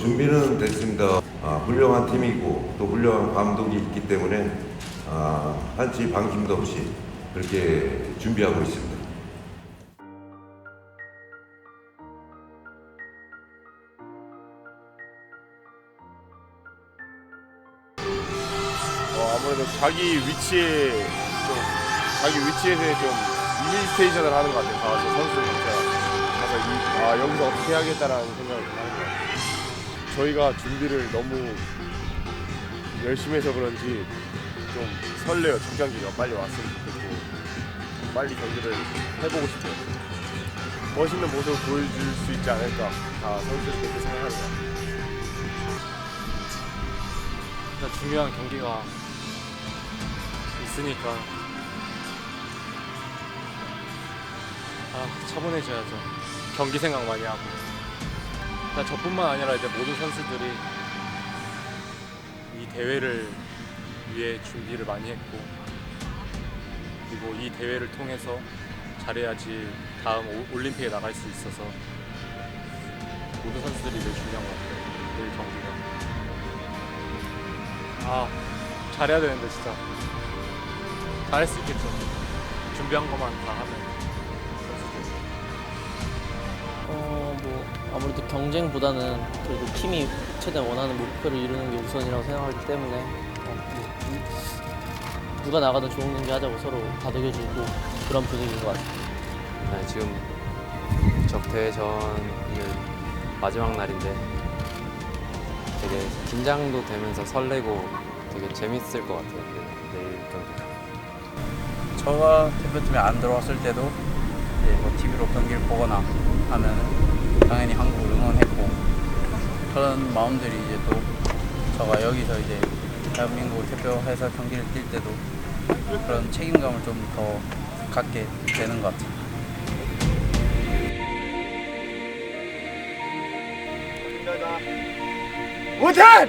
준비는 됐습니다. 아, 훌륭한 팀이고 또 훌륭한 감독이 있기 때문에 아, 한치 방심도 없이 그렇게 준비하고 있습니다. 어, 아무래도 자기 위치에 좀 자기 위치에서 좀 이미스테이션을 하는 것 같아요. 이, 아 여기서 어떻게 해야겠다라는 생각을 좀 하는 것 같아요. 저희가 준비를 너무 열심히 해서 그런지 좀 설레요. 첫 경기가 빨리 왔으면 좋겠고 빨리 경기를 해보고 싶어요. 멋있는 모습을 보여줄 수 있지 않을까. 다것 같아요. 진짜 중요한 경기가 있으니까 아 차분해져야죠 경기 생각 많이 하고 나 저뿐만 아니라 이제 모든 선수들이 이 대회를 위해 준비를 많이 했고 그리고 이 대회를 통해서 잘해야지 다음 오- 올림픽에 나갈 수 있어서 모든 선수들이 제일 중요한 것 같아요. 내일 경기가. 아 잘해야 되는데 진짜. 잘할 수 있겠죠. 준비한 것만 다 하면 아무래도 경쟁보다는 그래도 팀이 최대한 원하는 목표를 이루는 게 우선이라고 생각하기 때문에 어, 뭐, 누- 누가 나가든 좋은 경기 하자고 서로 다독여주고 그런 분위기인 것 같아요. 네, 지금 적대전이 마지막 날인데 되게 긴장도 되면서 설레고 되게 재밌을 것 같아요. 네, 내일 경기. 저가 대표팀에 안 들어왔을 때도 이제 뭐 TV로 경기를 보거나 하면 그런 마음들이 이제 또 저가 여기서 이제 대한민국을 대표해서 경기를 뛸 때도 그런 책임감을 좀 더 갖게 되는 것 같아요. 우탄!